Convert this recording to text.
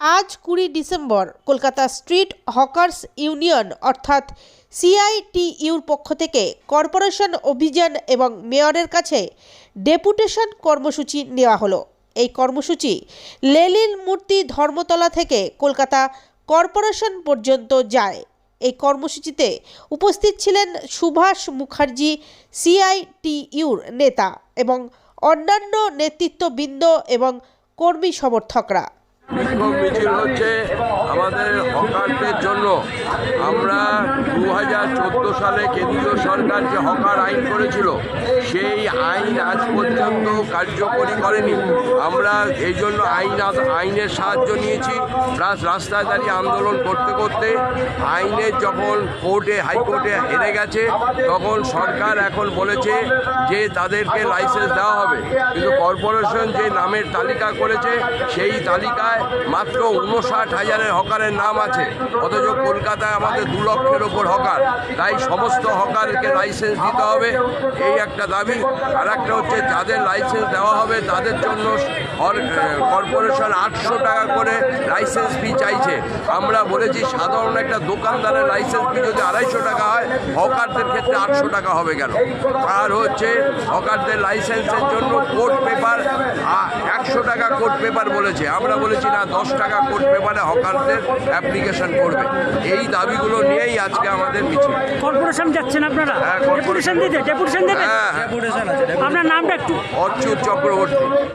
আজ কুড়ি December, Kolkata street hawkers union অর্থাৎ সিআইটিইউর পক্ষ থেকে কর্পোরেশন অভিযান এবং মেয়রের কাছে ডেপুটেশন কর্মসূচি নেওয়া হলো। এই কর্মসূচি লেলিন মূর্তি ধর্মতলা থেকে কলকাতা কর্পোরেশন পর্যন্ত যায়। এই কর্মসূচিতে উপস্থিত ছিলেন সুভাষ মুখার্জি, সিআইটিইউর নেতা এবং অন্যান্য নেতৃত্ববৃন্দ এবং কর্মী সমর্থকরা। বিক্ষোভ মিছিল হচ্ছে। আমাদের হকারদের জন্য আমরা দু হাজার চোদ্দ সালে কেন্দ্রীয় সরকার যে হকার আইন করেছিল, সেই আইন আজ পর্যন্ত কার্যকরী করেনি। আমরা এই জন্য আইন আইনের সাহায্য নিয়েছি, প্লাস রাস্তায় দাঁড়িয়ে আন্দোলন করতে করতে আইনের যখন কোর্টে, হাইকোর্টে হেরে গেছে, তখন সরকার এখন বলেছে যে তাদেরকে লাইসেন্স দেওয়া হবে। কিন্তু কর্পোরেশন যে নামের তালিকা করেছে, সেই তালিকায় মাত্র উনষাট হাজারের হকারের নাম আছে। অথচ কলকাতায় আমাদের দু লক্ষের ওপর হকার। তাই সমস্ত হকারকে লাইসেন্স দিতে হবে। এই একটা দাবি। আর একটা হচ্ছে, যাদের লাইসেন্স দেওয়া হবে, তাদের জন্য কর্পোরেশন আটশো টাকা করে লাইসেন্স ফি চাইছে। আমরা বলেছি, সাধারণ একটা দোকানদারের লাইসেন্স ফি যদি আড়াইশো টাকা হয়, হকারদের ক্ষেত্রে আটশো টাকা হবে কেন? আর হচ্ছে, হকারদের লাইসেন্সের জন্য কোর্ট একশো টাকা কোর্ট পেপার বলেছে। আমরা বলেছি না দশ টাকা কোর্ট পেপারে হকারদের অ্যাপ্লিকেশন করবে। এই দাবিগুলো নিয়েই আজকে আমাদের মিছিল। কর্পোরেশন যাচ্ছেন আপনারা? হ্যাঁ। ডেপুটেশন দিতে ডেপুটেশন দেবেন? হ্যাঁ। আপনার নামটা একটু অচ্যুত চক্রবর্তী।